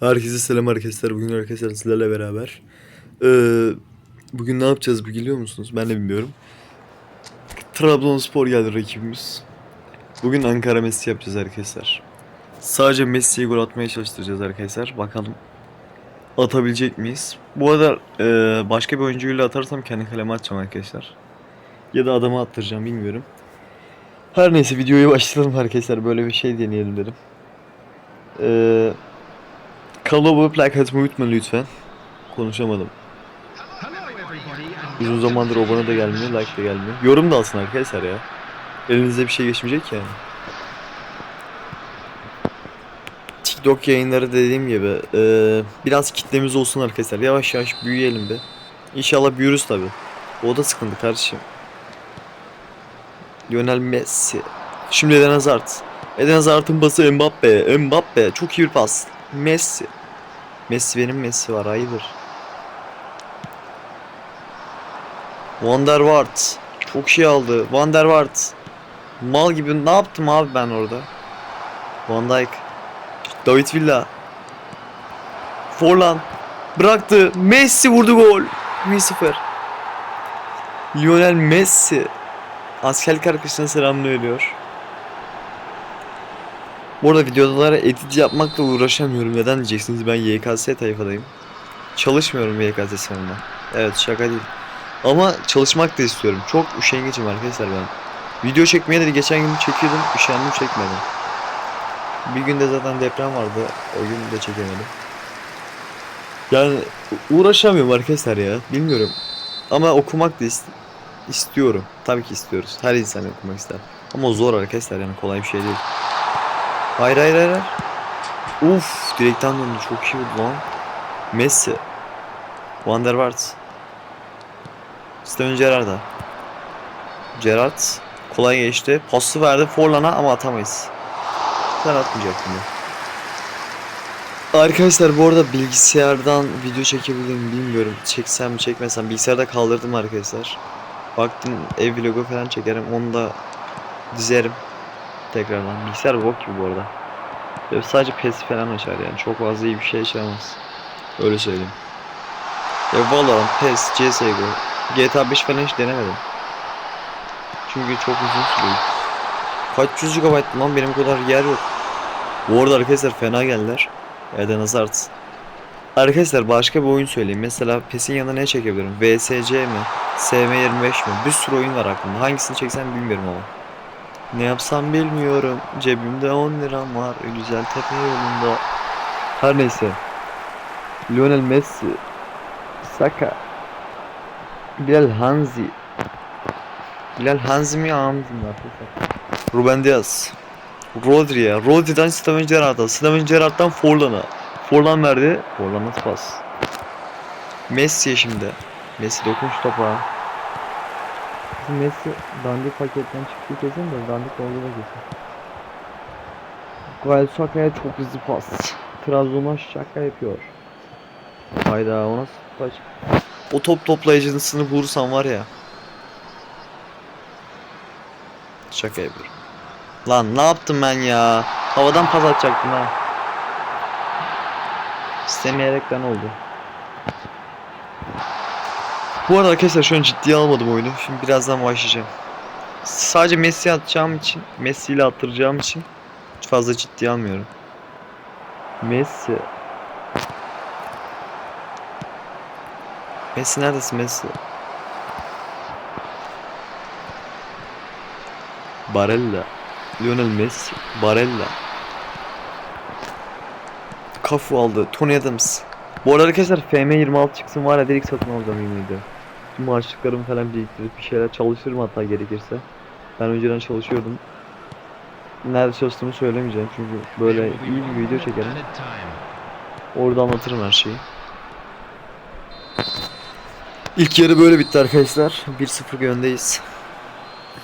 Herkese selam arkadaşlar. Bugün arkadaşlar sizlerle beraber. Ee, bugün ne yapacağız biliyor musunuz? Ben de bilmiyorum. Trabzonspor geldi rakibimiz. Bugün Ankara Messi yapacağız arkadaşlar. Sadece Messi'yi gol atmaya çalıştıracağız arkadaşlar. Bakalım atabilecek miyiz? Bu arada e, başka bir oyuncuyla atarsam kendi kaleme atacağım arkadaşlar. Ya da adama attıracağım bilmiyorum. Her neyse videoyu başlayalım arkadaşlar. Böyle bir şey deneyelim dedim. Eee Abone like atmayı unutmayın lütfen. Konuşamadım. Uzun zamandır abone de gelmiyor, like de gelmiyor. Yorum da alsın arkadaşlar ya. Elinize bir şey geçmeyecek yani. TikTok yayınları dediğim gibi eee, biraz kitlemiz olsun arkadaşlar. Yavaş yavaş büyüyelim be. İnşallah büyürüz tabi. O da sıkıntı kardeşim. Lionel Messi. Şimdi Eden Hazard. Eden Hazard'ın pası Mbappe. Mbappe. Çok iyi bir pas. Messi. Messi benim Messi var hayırdır. Van der Waart. Çok şey aldı. Van der Waart. Mal gibi ne yaptım abi ben orada? Van Dijk. David Villa. Forlan. Bıraktı. Messi vurdu gol. 1-0. Lionel Messi. Askerlik arkadaşına selamlıyor. Bu arada videolara edit yapmakla uğraşamıyorum. Neden diyeceksiniz? Ben YKS tayfadayım. Çalışmıyorum YKS sınavında. Evet şaka değil. Ama çalışmak da istiyorum. Çok üşengeçim arkadaşlar ben. Video çekmeye de geçen gün çekiyordum. Üşendim çekmedim. Bir günde zaten deprem vardı. O gün de çekemedim. Yani uğraşamıyorum arkadaşlar ya. Bilmiyorum. Ama okumak da ist- istiyorum. Tabii ki istiyoruz. Her insan okumak ister. Ama zor arkadaşlar yani kolay bir şey değil. Hayır hayır hayır. Uf direkten döndü çok iyi vurdu lan. Messi. Van der Waart. Steven Gerrard'a. Gerrard kolay geçti. Pası verdi Forlan'a ama atamayız. Ben atmayacaktım ya. Arkadaşlar bu arada bilgisayardan video çekebilir miyim bilmiyorum. Çeksem mi çekmesem. Bilgisayarda kaldırdım arkadaşlar. Baktım ev vlogu falan çekerim. Onu da dizerim. Tekrardan. Bilgisayar bok gibi bu arada. Böyle sadece PES falan açar yani. Çok fazla iyi bir şey açamaz. Öyle söyleyeyim. Ya Valorant, PES, CSGO, GTA 5 falan hiç denemedim. Çünkü çok uzun sürüyor. Kaç yüz GB lan benim kadar yer yok. Bu arada arkadaşlar fena geldiler. Eden Hazard. Arkadaşlar başka bir oyun söyleyeyim. Mesela PES'in yanına ne çekebilirim? VSC mi? SM25 mi? Bir sürü oyun var aklımda. Hangisini çeksem bilmiyorum ama. Ne yapsam bilmiyorum. Cebimde 10 liram var. Güzel tepe yolunda. Her neyse. Lionel Messi. Saka. Bilal Hanzi. Bilal Hanzi mi Hamzi mi? Ruben Diaz. Rodri ya. Rodri'den Steven Gerrard'a. Steven Gerrard'dan Forlan'a. Forlan verdi. Forlan pas? Messi'ye şimdi. Messi dokun şu topa. Bizim Messi dandik paketten çıktı kesin de dandik oldu da kesin. Gael Saka'ya çok hızlı pas. Trabzon'a şaka yapıyor. Hayda o nasıl taç? O top toplayıcısını bulursam var ya. Şaka yapıyorum. Lan ne yaptım ben ya? Havadan pas atacaktım ha. İstemeyerekten oldu. Bu arada arkadaşlar şu an ciddiye almadım oyunu. Şimdi birazdan başlayacağım. Sadece Messi atacağım için, Messi ile attıracağım için fazla ciddiye almıyorum. Messi. Messi neredesin Messi? Barella. Lionel Messi. Barella. Kafu aldı. Tony Adams. Bu arada arkadaşlar FM26 çıksın var ya direkt satın alacağım yemin ediyorum. Harçlıklarımı falan biriktirip bir şeyler çalışırım hatta gerekirse. Ben önceden çalışıyordum. Nerede çalıştığımı söylemeyeceğim çünkü böyle iyi bir video çekerim. Orada anlatırım her şeyi. İlk yarı böyle bitti arkadaşlar. 1-0 öndeyiz.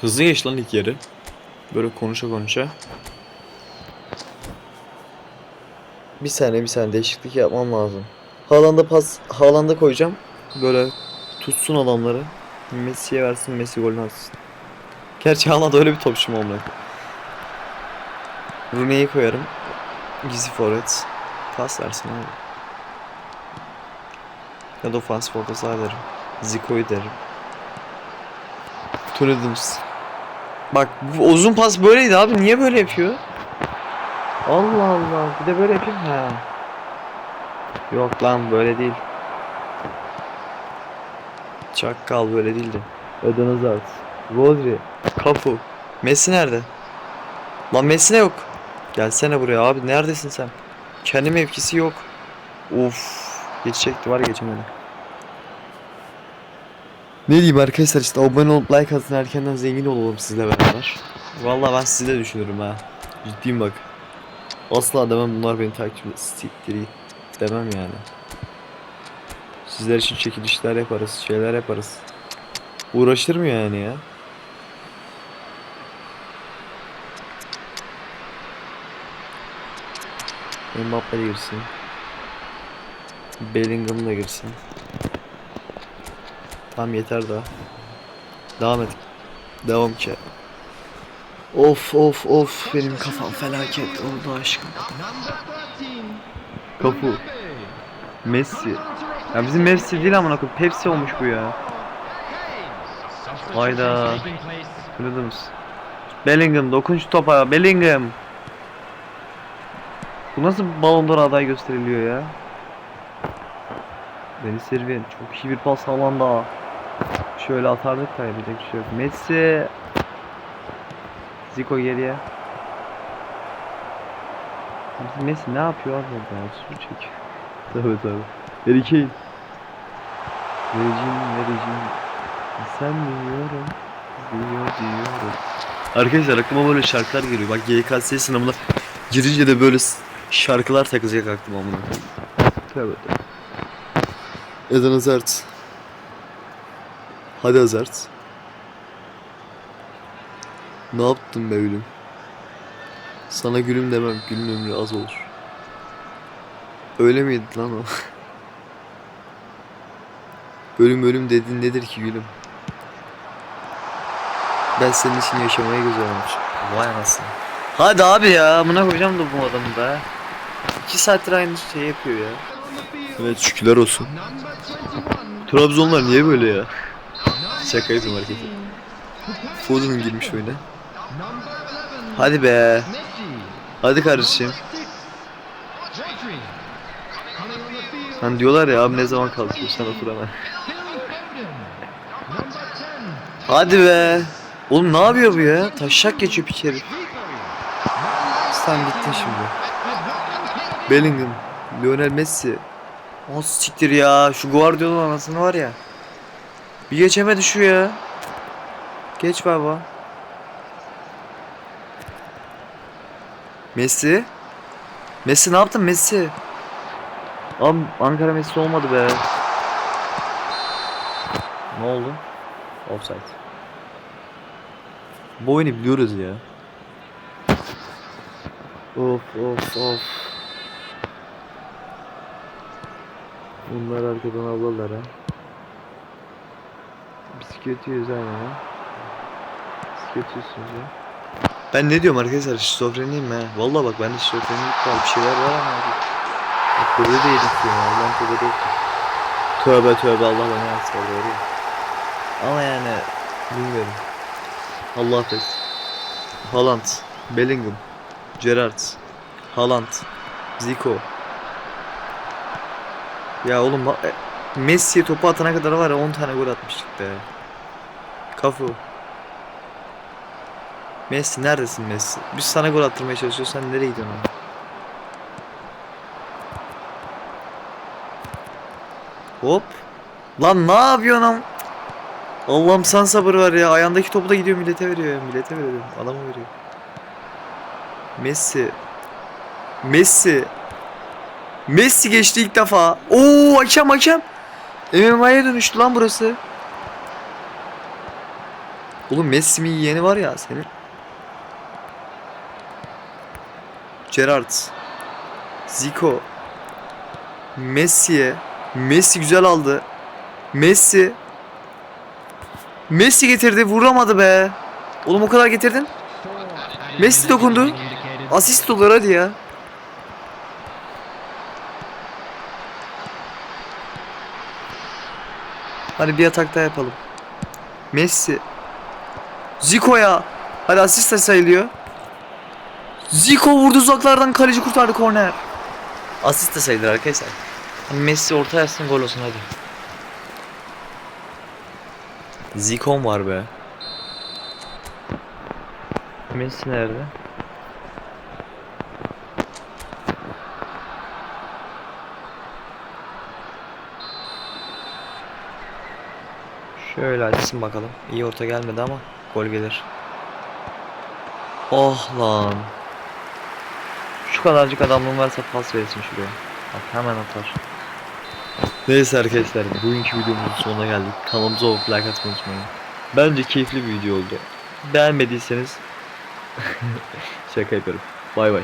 Hızlı geç lan ilk yarı. Böyle konuşa konuşa. Bir saniye bir saniye değişiklik yapmam lazım. Haaland'a pas Haaland'a koyacağım. Böyle tutsun adamları. Messi'ye versin Messi golünü atsın. Gerçi Haaland öyle bir topçu mu olmak. Rooney'i koyarım. Gizli forvet. Pas versin abi. Ya da orta saha derim. Zico'yu derim. Tony Adams. Bak bu uzun pas böyleydi abi. Niye böyle yapıyor? Allah Allah. Bir de böyle yapayım. Ha. Yok lan böyle değil. Çakkal böyle değildi. Eden Hazard. Rodri. Kafu. Messi nerede? Lan Messi ne yok? Gelsene buraya abi neredesin sen? Kendi mevkisi yok. Uf. Geçecekti var geçemedi. Ne diyeyim arkadaşlar işte abone olup like atın erkenden zengin olalım sizle beraber. Vallahi ben sizi de düşünürüm ha. Ciddiyim bak. Asla demem bunlar beni takip et. Siktir git demem yani. Sizler için çekilişler yaparız, şeyler yaparız. Uğraşır mı yani ya? Mbappe girsin. Bellingham da girsin. Tamam yeter daha. Devam et. Devam ki. Of of of benim kafam felaket oldu aşkım. Kafu. Messi. Ya bizim Messi değil amına koyayım. Pepsi olmuş bu ya. Hayda. Kırıldınız. Bellingham dokun şu topa Bellingham. Bu nasıl Ballon d'Or aday gösteriliyor ya? Deniz Servin çok iyi bir pas alanda. Şöyle atardık yapacak bir şey yok. Messi. Zico geriye. Messi ne yapıyor abi orada? Su çekiyor. Tabii tabii. Harry Kane. Vereceğim, vereceğim. Sen diyorum. Diyor diyorum. Arkadaşlar aklıma böyle şarkılar geliyor. Bak GKS sınavına girince de böyle şarkılar takılacak aklıma amına. Tövbe. Eden Hazard. Hadi Hazard. Ne yaptın be gülüm? Sana gülüm demem. Gülün ömrü az olur. Öyle miydi lan o? ölüm ölüm dedin nedir ki gülüm? Ben senin için yaşamaya göz vermişim. Vay anasını. Hadi abi ya amına koyacağım da bu adamı da. İki saattir aynı şey yapıyor ya. Evet şükürler olsun. Trabzonlar niye böyle ya? Şaka yapıyorum hareketi. Foden girmiş oyuna. Hadi be. Hadi kardeşim. Hani diyorlar ya abi ne zaman kalkıyor sen otur hemen. Hadi be. Oğlum ne yapıyor bu ya? Taşak geçiyor herif. Sen bittin şimdi. Bellingham. Lionel Messi. O siktir ya. Şu Guardiola anasını var ya. Bir geçemedi şu ya. Geç baba. Messi. Messi ne yaptın Messi? Abi Ankara Messi olmadı be. Ne oldu? Offside. Bu oyunu biliyoruz ya. Of of of. Bunlar arkadan avlarlar ha. Bisikletiyoruz aynen ha. Bisikletiyorsunuz ya. Ben ne diyorum arkadaşlar şizofreniyim ha. Vallahi bak bende şizofrenilik var bir şeyler var ama da yedik ya. Allah'ım tövbe de Tövbe tövbe Allah bana yansın doğru. ya. Ama yani bilmiyorum. Allah affetsin. Haaland, Bellingham, Gerrard, Haaland, Zico. Ya oğlum bak- e, Messi'ye topu atana kadar var ya 10 tane gol atmıştık be. Kafu. Messi neredesin Messi? Biz sana gol attırmaya çalışıyoruz sen nereye gidiyorsun abi? Hop. Lan ne yapıyorsun? Allah'ım sen sabır ver ya. Ayağındaki topu da gidiyor millete veriyor ya. Millete veriyor. Adama veriyor. Messi. Messi. Messi geçti ilk defa. Oo hakem hakem. MMA'ya dönüştü lan burası. Oğlum Messi'min yeğeni var ya senin. Gerrard. Zico. Messi'ye. Messi güzel aldı. Messi. Messi getirdi. Vuramadı be. Oğlum o kadar getirdin. Messi dokundu. Asist olur hadi ya. Hadi bir atak daha yapalım. Messi. Zico'ya. Hadi asist de sayılıyor. Zico vurdu uzaklardan kaleci kurtardı korner. Asist de sayılır arkadaşlar. Hani Messi orta yazsın gol olsun hadi. Zico'm var be. Messi nerede? Şöyle açsın bakalım. İyi orta gelmedi ama gol gelir. Oh lan. Şu kadarcık adamlığın varsa pas verirsin şuraya. Bak hemen atar. Neyse arkadaşlar bugünkü videomuzun sonuna geldik. Kanalımıza olup like atmayı unutmayın. Bence keyifli bir video oldu. Beğenmediyseniz şaka yapıyorum. Bay bay.